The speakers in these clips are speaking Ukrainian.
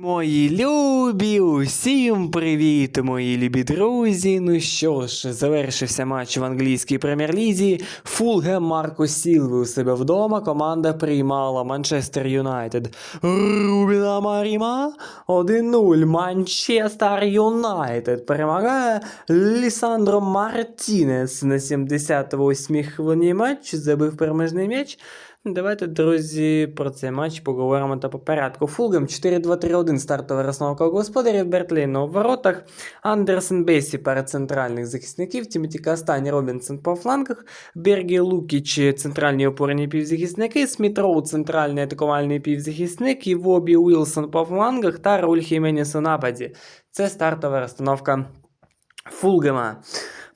Мої любі, усім привіт, мої любі друзі. Ну що ж, завершився матч в англійській прем'єр-лізі. Фулгем Марко Сілви у себе вдома. Команда приймала Манчестер Юнайтед. Рубіна Маріма 1-0. Манчестер Юнайтед перемагає Лісандро Мартінес на 78-й хвилині матч. Забив переможний м'яч. Давайте, друзі, про цей матч поговоримо та по порядку. Фулгем 4-2-3-1 стартова розстановка господарів, Бертлейна у воротах, Андерсен Бейсі перед центральних захисників, Тімоті Кастані Робінсон по флангах, Бергі Лукіч центральні опорні півзахисники, Сміт Роу центральний атакувальний півзахисник, і Вобі Уілсон по флангах та Руль Хіменіс у нападі. Це стартова розстановка Фулгема.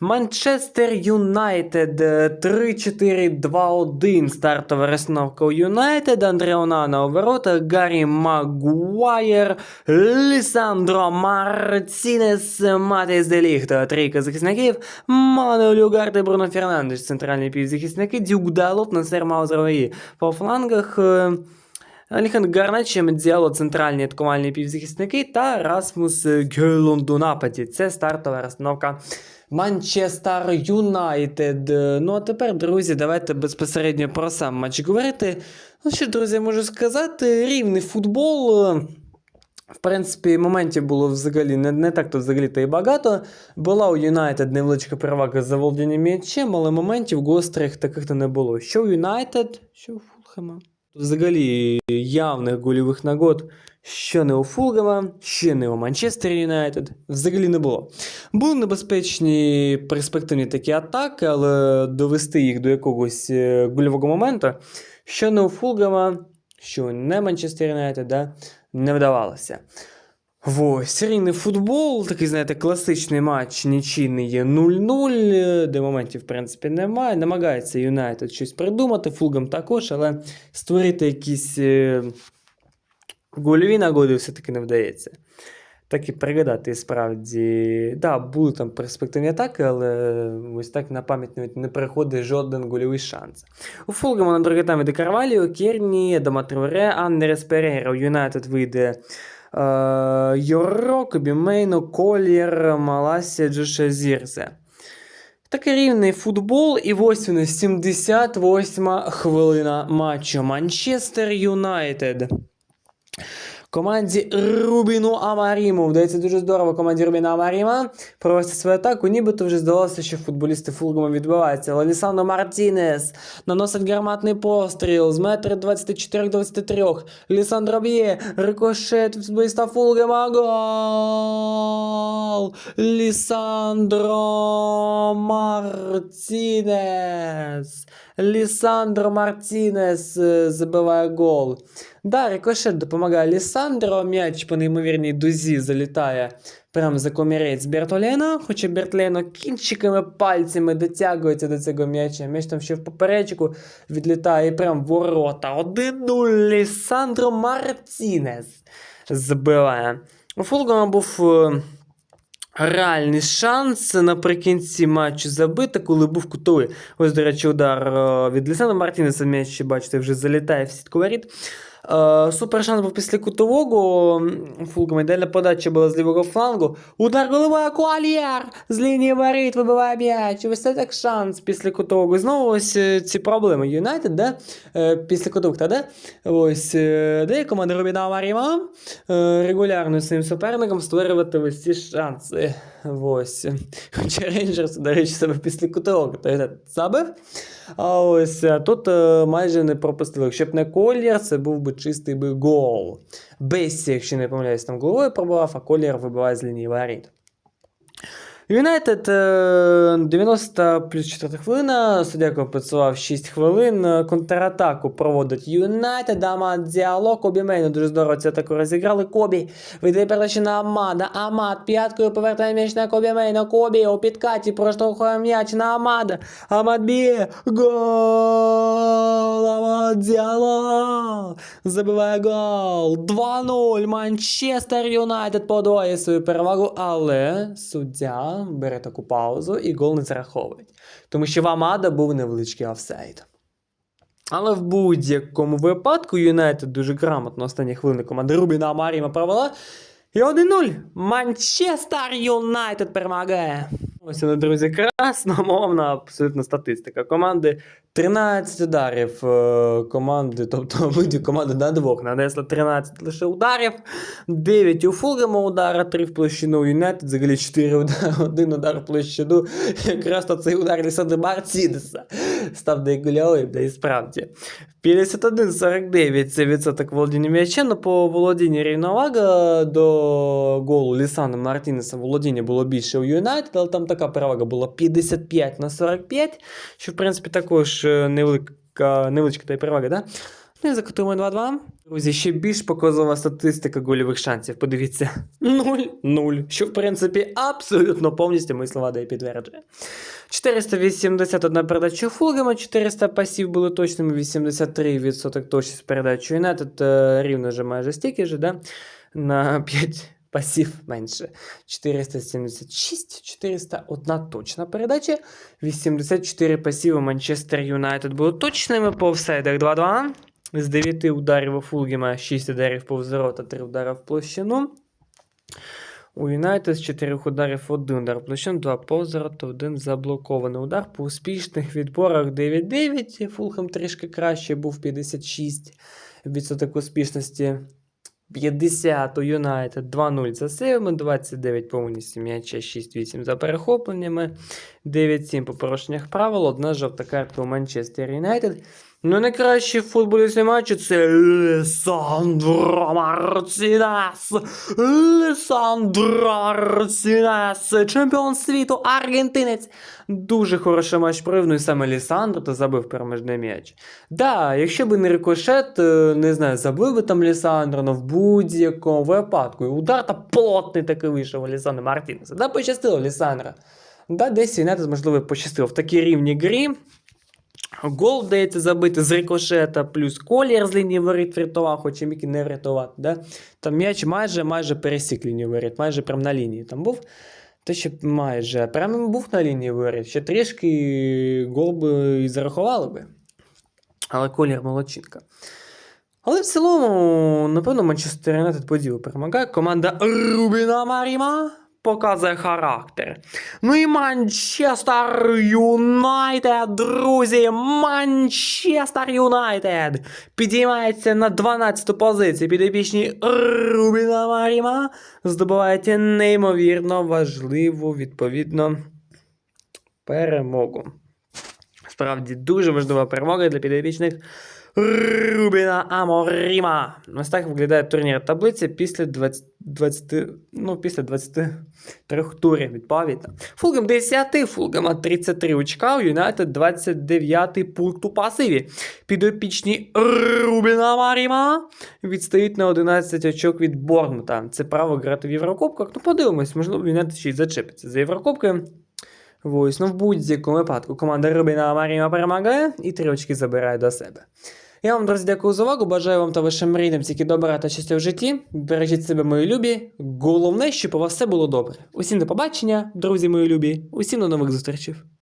Манчестер Юнайтед 3-4-2-1. Стартова розстановка у Юнайтед. Андре Онана у воротах, Гаррі Магуайр, Лісандро Мартінес, Матейс Деліхт, трійка захисників, Мануель Угарте, Бруно Фернандеш, центральні півзахисники, Дюк Далот, Насер Маузрової. По флангах е, Аліхан Гарначе, Медзіало, центральні атакувальні півзахисники та Расмус Гейлунд у нападі. Це стартова розстановка Манчестер Юнайтед. Ну а тепер, друзі, давайте безпосередньо про сам матч говорити. Ну що, друзі, можу сказати, рівний футбол. В принципі, моментів було взагалі не, не так то взагалі то і багато. Була у Юнайтед невеличка перевага за володінням м'ячем, але моментів гострих таких то не було. Що у Юнайтед, що у Фулхема. Взагалі явних гольових нагод, що не у Фулгема, що не у Манчестер Юнайтед, взагалі не було. Були небезпечні перспективні такі атаки, але довести їх до якогось е, гольового моменту, що не у Фулгема, що не Манчестер Юнайтед, да, не вдавалося. Ось, серійний футбол, такий, знаєте, класичний матч нічийний є 0-0, е, де моментів, в принципі, немає. Намагається Юнайтед щось придумати, Фулгам також, але створити якісь е, гольові нагоди все-таки не вдається. Так і пригадати, справді, да, були там перспективні атаки, але ось так на пам'ять навіть не приходить жоден гольовий шанс. У Фулгама на другий таймі де Карваліо, Керні, Дома Троре, Андерес Перейра, у Юнайтед вийде е, Йоро, Кобімейно, Колір, Маласія, Джоша Зірзе. Такий рівний футбол, і ось він 78 хвилина матчу. Манчестер Юнайтед. Команді Рубіну Амаріму. Вдається дуже здорово команді Рубіна Амаріма провести свою атаку. Нібито вже здалося, що футболісти Фулгома відбиваються. Але Лісандро Мартінес наносить гарматний постріл з метри 24-23. Лісандро б'є, рикошет в збиста Фулгома. Гол! Лісандро Мартінес. Лісандро Мартінес е, забиває гол. Да, рикошет допомагає Лісандро. М'яч по неймовірній дузі залітає прямо за комірець Бертолена. Хоча Бертлено кінчиками пальцями дотягується до цього м'яча. М'яч там ще в поперечку відлітає і прям ворота. 1-0 Лісандро Мартінес забиває. У Фулгама був. е, Реальний шанс наприкінці матчу забити, коли був кутовий. Ось, до речі, удар е, від Лісана Мартінеса м'яч, бачите, вже залітає в сітку воріт. Е, Супер шанс був після кутового. Фулком ідеальна подача була з лівого флангу. Удар головою Куальєр з лінії воріт вибиває м'яч. Ось це так шанс після кутового. Знову ось е, ці проблеми. Юнайтед, де? Е, Після кутовка, де? Ось, де команда Рубіна Маріма регулярно своїм суперником створювати ось ці шанси. Ось. Хоча Рейнджерс, до речі, себе після кутового той забив. А ось тут майже не пропустили. Якщо не колір, це був би чистий би гол. Бесі, якщо не помиляюсь, там головою пробував, а колір вибиває з лінії воріт. Юнайтед е, 90 плюс 4 хвилина. Суддя компенсував 6 хвилин. Е, Контратаку проводить Юнайтед. Амад Діало. Кобі Мейну дуже здорово цю атаку розіграли. Кобі видає передачу на Амада. Амад п'яткою повертає м'яч на Кобі Мейна. Кобі у підкаті проштовхує м'яч на Амада. Амад б'є. Гол! Амад Діало. Забиває гол. 2-0. Манчестер Юнайтед подвоює свою перевагу, але суддя бере таку паузу і гол не зараховують. Тому що в Амада був невеличкий офсайд. Але в будь-якому випадку Юнайтед дуже грамотно останні хвилини команди Рубіна Маріма провела. І 1-0. Манчестер Юнайтед перемагає. Ось вона, друзі, красномовна абсолютно статистика. Команди 13 ударів е, команди, тобто обидві команди на двох нанесли 13 лише ударів, 9 у Фулгема удара, 3 в площину у Юнайтед, взагалі 4 удари, 1 удар в площину. Якраз то цей удар Лісандра Мартінеса став найгольовим, да і справді. 51-49 це відсоток володіння м'яча, але по володінні рівновага до голу Лісандра Мартінеса володіння було більше у Юнайтед, але там така перевага була 55 на 45, що в принципі також е, невелика, невеличка та перевага, да? Ну і закотуємо 2-2. Друзі, ще більш показова статистика гольових шансів. Подивіться. 0-0. Що, в принципі, абсолютно повністю мої слова дає підтверджує. 481 передача Фулгема, 400 пасів були точними, 83% точність передачі Юнайтед рівно вже майже стільки ж, да? на 5 пасів менше. 476, 401 точна передача, 84 пасів у Манчестер Юнайтед були точними по офсайдах 2-2. З 9 ударів у Фулгема 6 ударів повз ворота, 3 удари в площину. У Юнайтед з 4 ударів 1 удар площину, 2 повз ворота, 1 заблокований удар. По успішних відборах 9-9. Фулхем трішки краще був 56 відсоток успішності. 50 у Юнайтед 2-0 за сейвами, 29 повністю м'яча, 6-8 за перехопленнями, 9-7 по порушеннях правил, одна жовта картка у Манчестер Юнайтед. Ну, найкращий в футболі цього матчу це Лесандро Мартінес. Лесандро Мартінес, чемпіон світу, аргентинець. Дуже хороший матч провів, ну і саме Лісандро то забив переможний м'яч. Да, якщо б не рикошет, е, не знаю, забив би там Лісандро, но в будь-якому випадку. І удар та плотний такий вийшов у Лісандро Мартінеса. Да, пощастило Лісандро. Да, десь Юнайтед, можливо, пощастило в такій рівні грі. Гол вдається забити з рикошета, плюс колір з лінії воріт врятував, хоча міг і не врятувати. Да? Там м'яч майже майже пересік лінію воріт, майже прям на лінії там був. Те, що майже прямо був на лінії воріт, ще трішки гол би і зарахували би. Але колір молодчинка. Але в цілому, напевно, Манчестер Юнайтед по ділу перемагає. Команда Рубіна Маріма показує характер. Ну і Манчестер Юнайтед, друзі, Манчестер Юнайтед підіймається на 12-ту позицію. Підопічні Рубіна Маріма здобувають неймовірно важливу, відповідно, перемогу. Справді дуже важлива перемога для підопічних Рубіна Аморіма. Ось так виглядає турнір таблиці після 20, 20, ну, після 23 турів відповідно. Фулгем 10, Фулгема 33 очка, у Юнайтед 29 пункт у пасиві. Підопічні Рубіна Маріма відстають на 11 очок від Борнмута. Це право грати в Єврокубках. Ну, подивимось, можливо, Юнайтед ще й зачепиться за Єврокубки. Ось, ну в будь-якому випадку команда Рубіна Маріма перемагає і три очки забирає до себе. Я вам, друзі, дякую за увагу. Бажаю вам та вашим мрійним тільки добра та щастя в житті. Бережіть себе, мої любі. Головне, щоб у вас все було добре. Усім до побачення, друзі мої любі. Усім до нових зустрічей.